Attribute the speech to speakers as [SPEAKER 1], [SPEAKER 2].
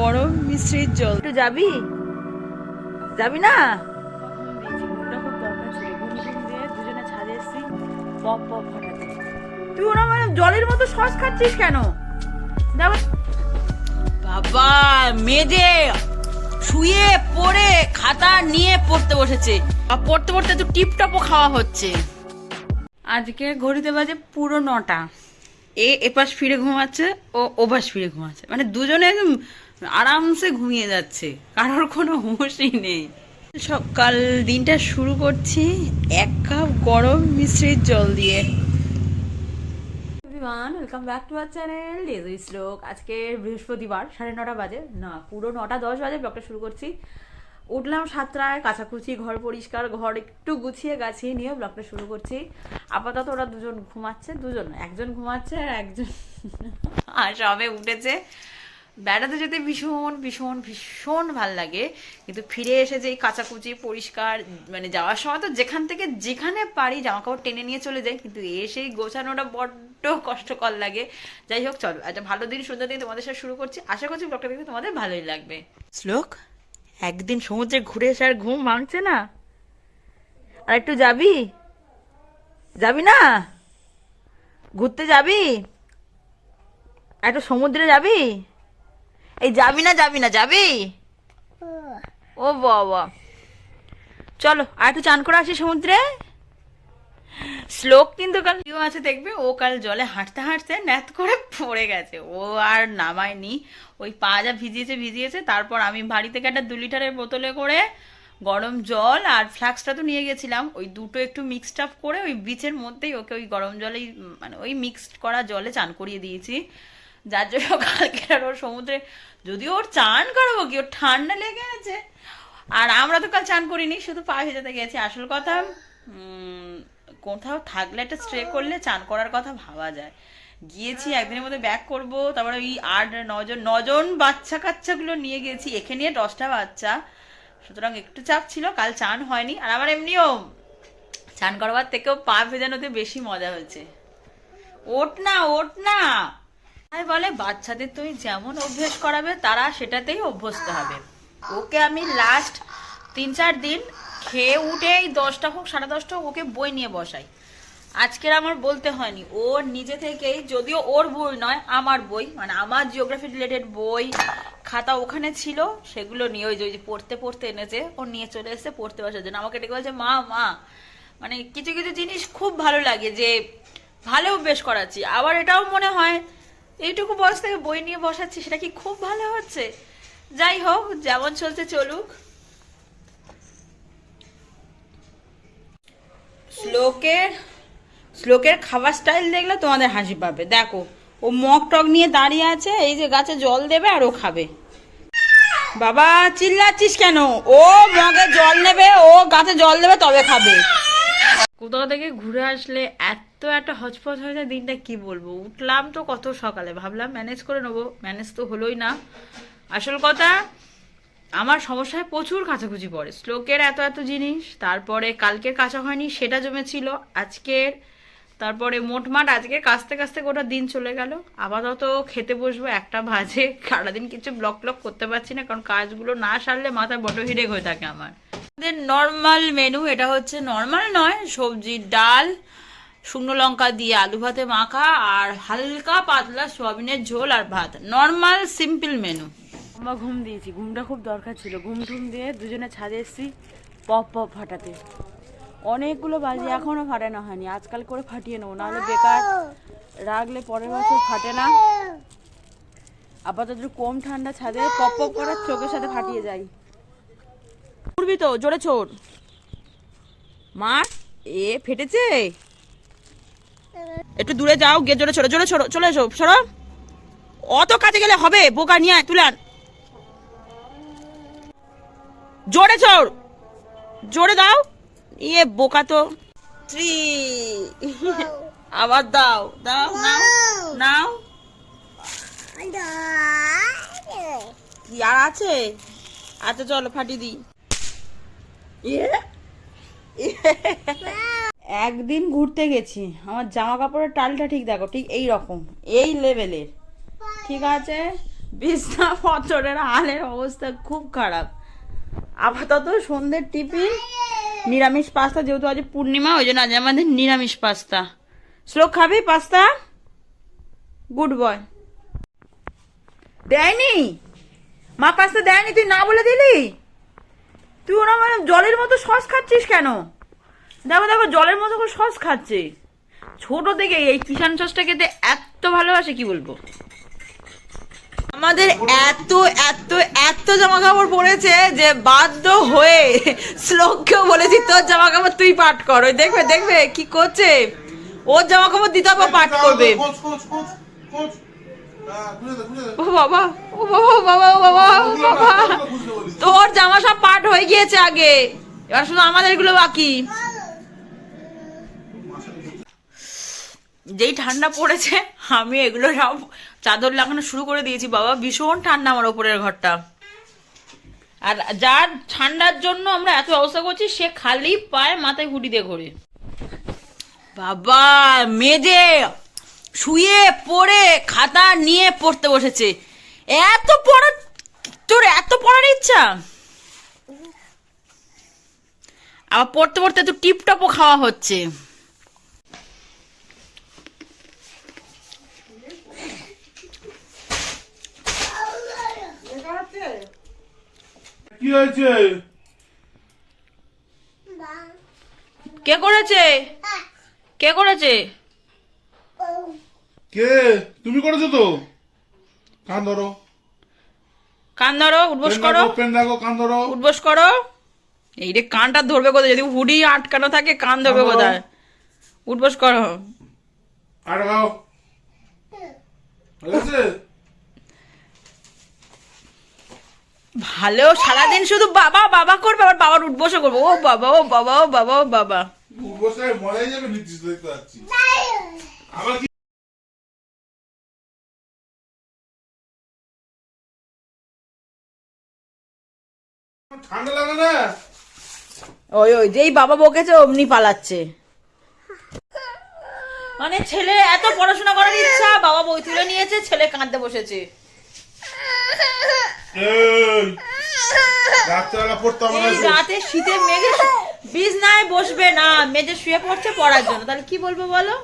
[SPEAKER 1] গরম মিশ্রিত জল। একটু যাবি? যাবি না? তুই ওরা মানে জলের মতো সস খাচ্ছিস কেন? বাবা মেজে শুয়ে পড়ে খাতা নিয়ে পড়তে বসেছে। আর পড়তে পড়তে তো টিপটপও খাওয়া হচ্ছে। আজকে ঘড়িতে বাজে পুরো নটা। এ এপাশ ফিরে ঘুমাচ্ছে, ও ওপাশ ফিরে ঘুমাচ্ছে। মানে দুজনে একদম আরামসে ঘুমিয়ে যাচ্ছে। কারোর কোনো হুঁশই নেই। সকাল দিনটা শুরু করছি এক কাপ গরম মিশ্রিত জল দিয়ে। Welcome back to our channel শ্লোক আজকে বৃহস্পতিবার, সাড়ে নটা বাজে। না, পুরো নটা দশ বাজে, ব্লগটা শুরু করছি। উঠলাম সাতটায় কাচাকুচি ঘর পরিষ্কার, ঘর একটু গুছিয়ে গাছিয়ে নিয়ে ব্লগটা শুরু করছি। আপাতত ওরা দুজন ঘুমাচ্ছে, দুজন, একজন ঘুমাচ্ছে আর একজন আর সবে উঠেছে। বেড়াতে যেতে ভীষণ ভীষণ ভীষণ ভালো লাগে। কিন্তু ফিরে এসে যে কাচাকুচি পরিষ্কার মানে যাওয়ার সময় তো যেখান থেকে যেখানে পারি জামা কাপড় টেনে নিয়ে চলে যাই। কিন্তু এসেই গোছানোটা বড্ড কষ্টকর লাগে। যাই হোক, চলো, একটা ভালো দিন, সুন্দর দিন তোমাদের সাথে শুরু করছি। আশা করছি ব্লগটা দেখতে তোমাদের ভালোই লাগবে। শ্লোক? একদিন সমুদ্রে ঘুরে এসে আর ঘুম ভাঙছে না। আর একটু যাবি? যাবি না? ঘুরতে যাবি? একটু সমুদ্রে যাবি? এই যাবি না যাবি না যাবি? ও। বাবা। চলো আর একটু চান করে আসি সমুদ্রে? শ্লোক কিন্তু কাল কেউ আছে, দেখবে? ও কাল জলে হাঁটতে হাঁটতে ন্যাত করে পড়ে গেছে। ও আর নামায়নি। ওই পা যা ভিজিয়েছে ভিজিয়েছে, তারপর আমি বাড়ি থেকে একটা দু লিটারের বোতলে করে গরম জল আর ফ্লাক্সটা তো নিয়ে গেছিলাম। ওই দুটো একটু মিক্সড আপ করে ওই বিচের মধ্যেই ওকে ওই গরম জলেই মানে ওই মিক্সড করা জলে চান করিয়ে দিয়েছি। যার জন্য কালকে আর ওর সমুদ্রে, যদিও ওর চান করাবো কি, ওর ঠান্ডা লেগে আছে আর আমরা তো কাল চান করিনি, শুধু পা ভেজাতে গেছি। আসল কথা কোথাও থাকলে একটা স্ট্রে করলে চান করার কথা ভাবা যায়। গিয়েছি একদিনের মধ্যে ব্যাক করব তারপরে ওই আট নজন নজন বাচ্চা কাচ্চাগুলো নিয়ে গেছি একে নিয়ে দশটা বাচ্চা। সুতরাং একটু চাপ ছিল কাল চান হয়নি। আর আমার এমনিও চান করবার থেকেও পা ভেজানোতে বেশি মজা হয়েছে। ওট না ওট না। তাই বলে বাচ্চাদের তুমি যেমন অভ্যেস করাবে তারা সেটাতেই অভ্যস্ত হবে। ওকে আমি লাস্ট তিন চার দিন খেয়ে উঠেই দশটা হোক, সাড়ে দশটা হোক, ওকে বই নিয়ে বসাই। আজকের আমার বলতে হয়নি। ও নিজে থেকেই, যদিও ওর বই নয়, আমার বই মানে আমার জিওগ্রাফি রিলেটেড বই খাতা ওখানে ছিল, সেগুলো নিয়ে ওই যে ওই যে পড়তে পড়তে এনেছে, ও নিয়ে চলে এসেছে পড়তে বসার জন্য। আমাকে ডেকে বলছে, মা মা। মানে কিছু কিছু জিনিস খুব ভালো লাগে যে ভালো অভ্যেস করাচ্ছি। আবার এটাও মনে হয়, এইটুকু বয়স থেকে বই নিয়ে বসাচ্ছি, সেটা কি খুব ভালো হচ্ছে? যাই হোক, যেমন চলছে চলুক। শ্লোকের শ্লোকের খাবার স্টাইল দেখলে তোমাদের হাসি পাবে। দেখো, ও মগ টক নিয়ে দাঁড়িয়ে আছে, এই যে গাছে জল দেবে আর ও খাবে। বাবা, চিল্লাচ্ছিস কেন? ও মগে জল নেবে, ও গাছে জল দেবে, তবে খাবে। কোথাও থেকে ঘুরে আসলে এত একটা হচপচ হয়ে যায়, দিনটা কি বলব? উঠলাম তো কত সকালে, ভাবলাম ম্যানেজ করে নেব। ম্যানেজ তো হলোই না। আসল কথা আমার সমস্যায় প্রচুর কাচাকুচি পড়ে। শ্লোকের এত এত জিনিস, তারপরে কালকের কাঁচা হয়নি সেটা জমেছিল, আজকের, তারপরে মোটমাট আজকে কাস্তে কাস্তে গোটা দিন চলে গেল। আপাতত খেতে বসবো একটা বাজে, সারাদিন কিছু ব্লক ব্লক করতে পারছি না, কারণ কাজগুলো না সারলে মাথায় বড় হিডেক হয়ে থাকে আমার। আমাদের নর্মাল মেনু এটা হচ্ছে নর্মাল নয়, সবজি, ডাল, শুকনো লঙ্কা দিয়ে আলু ভাতে মাখা, আর হালকা পাতলা সোয়াবিনের ঝোল আর ভাত। নর্মাল সিম্পল মেনু
[SPEAKER 2] আমরা ঘুম দিয়েছি, ঘুমটা খুব দরকার ছিল। ঘুম টুম দিয়ে দুজনে ছাদে এসেছি, পপ পপ ফাটাতে। অনেকগুলো বাজি এখনও ফাটানো হয়নি, আজকাল করে ফাটিয়ে নেব, নাহলে বেকার রাখলে পরের বছর ফাটে না। আপাতত কম ঠান্ডা ছাদে পপ পপ করে চোখের সাথে ফাটিয়ে যাই।
[SPEAKER 1] উঠবি তো, জোরে ছোট মা, এ ফেটেছে? একটু দূরে যাও, গিয়ে জোরে ছোড়ো জোরে ছোড়ো চলে এসো, সরো। অত কাজে গেলে হবে, বোকা নিয়ে তুলে আন। জোরে ছোড় জোরে দাও। ইয়ে বোকা তো। থ্রি আবার দাও। দাও নাও নাও। কি আর আছে? আচ্ছা চলো ফাটিয়ে দিই। ইয়ে একদিন ঘুরতে গেছি। আমার জামা কাপড়ের টালটা ঠিক দেখো ঠিক এই রকম এই লেভেলের ঠিক আছে? বিছনা পত্রের হালের অবস্থা খুব খারাপ। আপাতত সন্ধ্যের টিফিন, নিরামিষ পাস্তা, যেহেতু আজ পূর্ণিমা, ওই জন্য আজ আমাদের নিরামিষ পাস্তা। শ্লোক খাবি পাস্তা? গুড বয় দেয়নি? মা পাস্তা দেয়নি, তুই না বলে দিলি? তুই ওরা মানে জলের মতো সস খাচ্ছিস কেন? দেখো দেখো, জলের মতো করে সস খাচ্ছে। ছোট থেকে এই কিষান সসটা খেতে এত ভালোবাসে, কি বলব? আমাদের এত এত এত জামা কাপড় পরেছে যে বাধ্য হয়ে শ্লোককেও বলেছি তোর জামা কাপড় তুই পাঠ কর। ওই দেখবে দেখবে কি করছে? ওর জামা কাপড় দিতে হবে পাঠ করবে। ও বাবা ও বাবা বাবা বাবা বাবা। তোর জামা সব পাট হয়ে গিয়েছে আগে। এবার শুধু আমাদেরগুলো বাকি। যেই ঠান্ডা পড়েছে আমি এগুলো সব চাদর লাগানো শুরু করে দিয়েছি। বাবা ভীষণ ঠান্ডা আমার ওপরের ঘরটা। আর যার ঠান্ডার জন্য আমরা এত অবস্থা করছি, সে খালি পায়ে মাথায় হুডি দিয়ে ঘোরে। বাবা, মেজে শুয়ে পড়ে, খাতা নিয়ে পড়তে বসেছে। এত পড়া, তোর এত পড়ার ইচ্ছা? আবার পড়তে পড়তে তো টিপটপও খাওয়া হচ্ছে।
[SPEAKER 3] কি হয়েছে?
[SPEAKER 1] কে করেছে? কে করেছে?
[SPEAKER 3] কে? তুমি করেছ তো? কান ধরো।
[SPEAKER 1] কান ধরো উঠবোস করো।
[SPEAKER 3] পেন রাখো কান ধরো।
[SPEAKER 1] উঠবোস করো। এই রে কানটা ধরবে কোথায়? যদি হুডি আটকানো থাকে কান ধরবে
[SPEAKER 3] ধরো।
[SPEAKER 1] কোথায়? উঠবোস করো।
[SPEAKER 3] আর খাও
[SPEAKER 1] ভালো সারাদিন শুধু বাবা বাবা করবে আবার বাবার উঠবোসও করব। ও বাবা ও বাবা ও বাবা ও বাবা।
[SPEAKER 3] ঠান্ডা লাগে না?
[SPEAKER 1] ওই ওই যেই বাবা বকেছে অমনি পালাচ্ছে। মানে ছেলে এত পড়াশোনা করার ইচ্ছা বাবা বই তুলে নিয়েছে ছেলে কাঁদতে বসেছে
[SPEAKER 3] এই রাত্রেবেলা পড়তে
[SPEAKER 1] এই রাতে শীতে মেঘে বিছনায় বসবে না মেজে শুয়ে পড়ছে পড়ার জন্য। তাহলে কি বলব বলো?